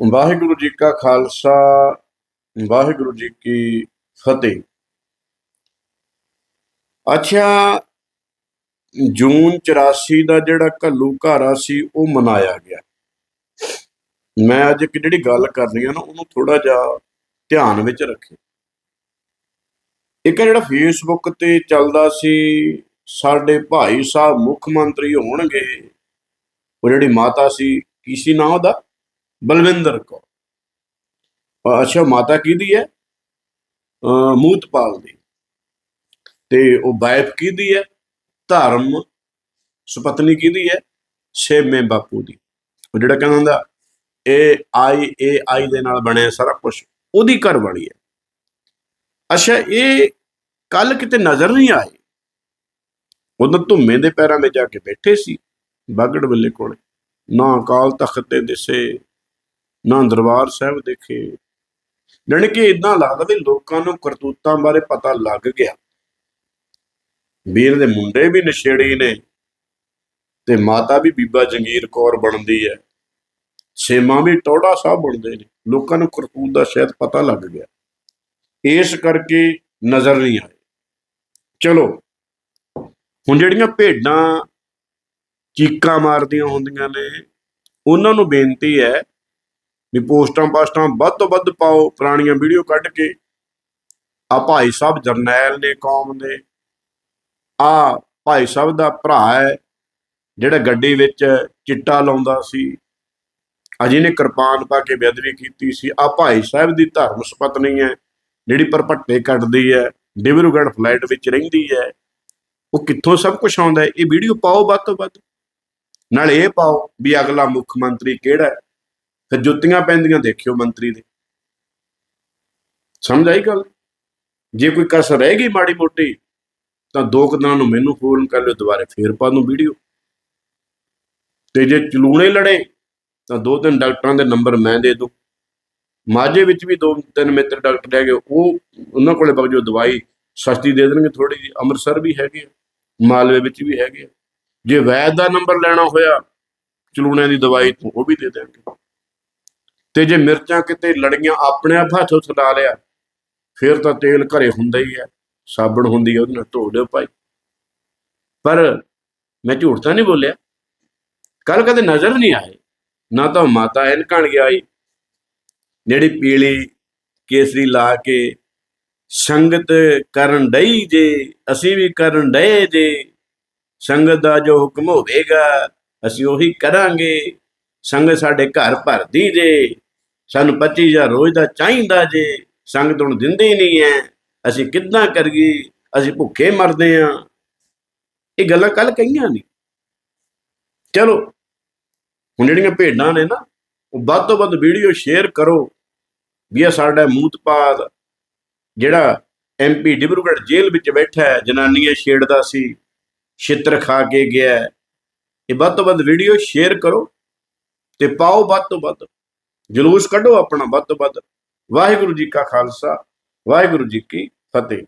ਵਾਹਿਗੁਰੂ ਜੀ ਕਾ ਖਾਲਸਾ, ਵਾਹਿਗੁਰੂ ਜੀ ਕੀ ਫਤਿਹ। ਅੱਛਾ, ਜੂਨ 84 ਦਾ ਜਿਹੜਾ ਘੱਲੂ ਘਾਰਾ ਸੀ, ਉਹ ਮਨਾਇਆ ਗਿਆ। ਮੈਂ ਅੱਜ ਇੱਕ ਜਿਹੜੀ ਗੱਲ ਕਰਨੀ ਆ ਨਾ, ਉਹਨੂੰ ਥੋੜਾ ਜਿਹਾ ਧਿਆਨ ਵਿੱਚ ਰੱਖੇ। ਇੱਕ ਜਿਹੜਾ ਫੇਸਬੁੱਕ ਤੇ ਚੱਲਦਾ ਸੀ, ਸਾਡੇ ਭਾਈ ਸਾਹਿਬ ਮੁੱਖ ਮੰਤਰੀ ਹੋਣਗੇ, ਉਹ ਜਿਹੜੀ ਮਾਤਾ ਸੀ, ਕੀ ਸੀ ਨਾਂ ਉਹਦਾ? ਬਲਵਿੰਦਰ ਕੌਰ। ਅੱਛਾ, ਮਾਤਾ ਕਿਹਦੀ ਹੈ? ਮੂਤਪਾਲ ਦੀ। ਤੇ ਉਹ ਵਾਈਫ ਕਿਹਦੀ ਹੈ? ਧਰਮ ਸੁਪਤਨੀ ਕਿਹਦੀ ਹੈ? ਛੇਵੇਂ ਬਾਪੂ ਦੀ। ਉਹ ਜਿਹੜਾ ਕਹਿੰਦਾ ਹੁੰਦਾ, ਇਹ ਆਈ ਏ ਆਈ ਦੇ ਨਾਲ ਬਣਿਆ ਸਾਰਾ ਕੁਝ ਉਹਦੀ ਘਰ ਵਾਲੀ ਹੈ। ਅੱਛਾ, ਇਹ ਕੱਲ ਕਿਤੇ ਨਜ਼ਰ ਨਹੀਂ ਆਏ। ਉਦੋਂ ਧੁੰਮੇ ਦੇ ਪੈਰਾਂ ਵਿੱਚ ਜਾ ਕੇ ਬੈਠੇ ਸੀ, ਬਾਗੜ ਬੱਲੇ ਕੋਲੇ। ਨਾ ਕਾਲ ਤਖਤ ਤੇ ਦਿਸੇ ਨਾ ਦਰਬਾਰ ਸਾਹਿਬ ਦੇਖੇ। ਜਾਣੀ ਕਿ ਇਦਾਂ ਲੱਗਦਾ ਵੀ ਲੋਕਾਂ ਨੂੰ ਕਰਤੂਤਾਂ ਬਾਰੇ ਪਤਾ ਲੱਗ ਗਿਆ। ਵੀਰ ਦੇ ਮੁੰਡੇ ਵੀ ਨਸ਼ੇੜੀ ਨੇ ਤੇ ਮਾਤਾ ਵੀ ਬੀਬਾ ਜੰਗੀਰ ਕੌਰ ਬਣਦੀ ਹੈ। ਸੇਮਾ ਵੀ ਟੋੜਾ ਸਾਹਿਬ ਬਣਦੇ ਨੇ। ਲੋਕਾਂ ਨੂੰ ਕਰਤੂਤ ਦਾ ਸ਼ਾਇਦ ਪਤਾ ਲੱਗ ਗਿਆ। ਇਸ ਕਰਕੇ ਨਜ਼ਰ ਨਹੀਂ ਆਏ। ਚਲੋ, ਹੁਣ ਜਿਹੜੀਆਂ ਭੇਡਾਂ ਚੀਕਾਂ ਮਾਰਦੀਆਂ ਹੁੰਦੀਆਂ ਨੇ, ਉਹਨਾਂ ਨੂੰ ਬੇਨਤੀ ਹੈ ਵੀ ਪੋਸਟਾਂ ਪਾਸਟਾਂ ਵੱਧ ਤੋਂ ਵੱਧ ਪਾਓ, ਪੁਰਾਣੀਆਂ ਵੀਡੀਓ ਕੱਢ ਕੇ। ਆ ਭਾਈ ਸਾਹਿਬ ਜਰਨੈਲ ਨੇ, ਕੌਮ ਦੇ ਆ ਭਾਈ ਸਾਹਿਬ ਦਾ ਭਰਾ ਹੈ, ਜਿਹੜਾ ਗੱਡੀ ਵਿੱਚ ਚਿੱਟਾ ਲਾਉਂਦਾ ਸੀ। ਆ ਜਿਹਨੇ ਕਿਰਪਾਨ ਪਾ ਕੇ ਬੇਅਦਬੀ ਕੀਤੀ ਸੀ। ਆ ਭਾਈ ਸਾਹਿਬ ਦੀ ਧਰਮ ਸੁਪਤਨੀ ਹੈ, ਜਿਹੜੀ ਪਰਪੱਟੇ ਕੱਟਦੀ ਹੈ, ਡਿਬਰੂਗੜ੍ਹ ਫਲਾਈਟ ਵਿੱਚ ਰਹਿੰਦੀ ਹੈ। ਉਹ ਕਿੱਥੋਂ ਸਭ ਕੁਝ ਆਉਂਦਾ ਇਹ ਵੀਡੀਓ ਪਾਓ ਵੱਧ ਤੋਂ ਵੱਧ। ਨਾਲ ਇਹ ਪਾਓ ਵੀ ਅਗਲਾ ਮੁੱਖ ਮੰਤਰੀ ਕਿਹੜਾ ਹੈ? ਫਿਰ ਜੁੱਤੀਆਂ ਪੈਂਦੀਆਂ ਦੇਖਿਓ ਮੰਤਰੀ ਦੇ। ਸਮਝ ਆਈ ਗੱਲ? ਜੇ ਕੋਈ ਕਸ ਰਹਿ ਗਈ ਮਾੜੀ ਮੋਟੀ ਤਾਂ ਦੋ ਕੁ ਦਿਨਾਂ ਨੂੰ ਮੈਨੂੰ ਫੋਨ ਕਰ ਲਿਓ ਦੁਬਾਰੇ ਫੇਰ ਪਾ ਨੂੰ ਵੀਡੀਓ। ਤੇ ਜੇ ਚਲੂਣੇ ਲੜੇ ਤਾਂ ਦੋ ਤਿੰਨ ਡਾਕਟਰਾਂ ਦੇ ਨੰਬਰ ਮੈਂ ਦੇ ਦੂੰ। ਮਾਝੇ ਵਿੱਚ ਵੀ ਦੋ ਤਿੰਨ ਮਿੱਤਰ ਡਾਕਟਰ ਹੈਗੇ ਉਹ ਉਹਨਾਂ ਕੋਲੇ ਬਗ ਦਵਾਈ ਸਸਤੀ ਦੇ ਦੇਣਗੇ ਥੋੜੀ ਜੀ ਅੰਮ੍ਰਿਤਸਰ ਵੀ ਹੈਗੇ ਆ, ਮਾਲਵੇ ਵਿੱਚ ਵੀ ਹੈਗੇ ਆ। ਜੇ ਵੈਦ ਦਾ ਨੰਬਰ ਲੈਣਾ ਹੋਇਆ ਚਲੂਣਿਆਂ ਦੀ ਦਵਾਈ ਤੋਂ ਉਹ ਵੀ ਦੇ ਦੇਣਗੇ। ਤੇ ਜੇ ਮਿਰਚਾਂ ਕਿਤੇ ਲੜੀਆਂ ਆਪਣੇ ਆਪ ਹੱਥੋਂ ਛਡਾ ਲਿਆ, ਫਿਰ ਤਾਂ ਤੇਲ ਘਰੇ ਹੁੰਦਾ ਹੀ ਹੈ, ਸਾਬਣ ਹੁੰਦੀ ਹੈ, ਉਹਦੇ ਨਾਲ ਧੋ ਲਿਓ ਭਾਈ। ਪਰ ਮੈਂ ਝੂਠ ਤਾਂ ਨਹੀਂ ਬੋਲਿਆ। ਕੱਲ ਕਦੇ ਨਜ਼ਰ ਨਹੀਂ ਆਏ, ਨਾ ਤਾਂ ਮਾਤਾ ਐਨਕਾਂ ਆਈ ਜਿਹੜੀ ਪੀਲੀ ਕੇਸਰੀ ਲਾ ਕੇ ਸੰਗਤ ਕਰਨ ਡਈ ਜੇ, ਅਸੀਂ ਵੀ ਕਰਨ ਡਏ ਜੇ, ਸੰਗਤ ਦਾ ਜੋ ਹੁਕਮ ਹੋਵੇਗਾ, ਅਸੀਂ ਉਹੀ ਕਰਾਂਗੇ, ਸੰਗਤ ਸਾਡੇ ਘਰ ਭਰਦੀ ਜੇ। ਸਾਨੂੰ 25000 ਰੋਜ਼ ਦਾ ਚਾਹੀਦਾ ਜੇ, ਸੰਗਤ ਹੁਣ ਦਿੰਦੀ ਨਹੀਂ ਹੈ ਅਸੀਂ ਕਿੱਦਾਂ ਕਰੀਏ? ਅਸੀਂ ਭੁੱਖੇ ਮਰਦੇ ਆ। ਇਹ ਗੱਲਾਂ ਕੱਲ ਕਹੀਆਂ ਨਹੀਂ ਚਲੋ, ਹੁਣ ਜਿਹੜੀਆਂ ਭੇਡਾਂ ਨੇ ਨਾ, ਉਹ ਵੱਧ ਤੋਂ ਵੱਧ ਵੀਡੀਓ ਸ਼ੇਅਰ ਕਰੋ। ਵੀ ਇਹ ਸਾਡਾ ਮੂਤਪਾਦ ਜਿਹੜਾ ਐਮਪੀ ਡਿਬਰੂਗੜ੍ਹ ਜੇਲ੍ਹ ਵਿੱਚ ਬੈਠਾ ਹੈ, ਜਨਾਨੀਆਂ ਛੇੜਦਾ ਸੀ, ਛਿੱਤਰ ਖਾ ਕੇ ਗਿਆ ਇਹ ਵੱਧ ਤੋਂ ਵੱਧ ਵੀਡੀਓ ਸ਼ੇਅਰ ਕਰੋ ਤੇ ਪਾਓ ਵੱਧ ਤੋਂ ਵੱਧ। ਜਲੂਸ ਕੱਢੋ ਆਪਣਾ ਵੱਧ ਤੋਂ ਵੱਧ। ਵਾਹਿਗੁਰੂ ਜੀ ਕਾ ਖਾਲਸਾ ਵਾਹਿਗੁਰੂ ਜੀ ਕੀ ਫਤਿਹ।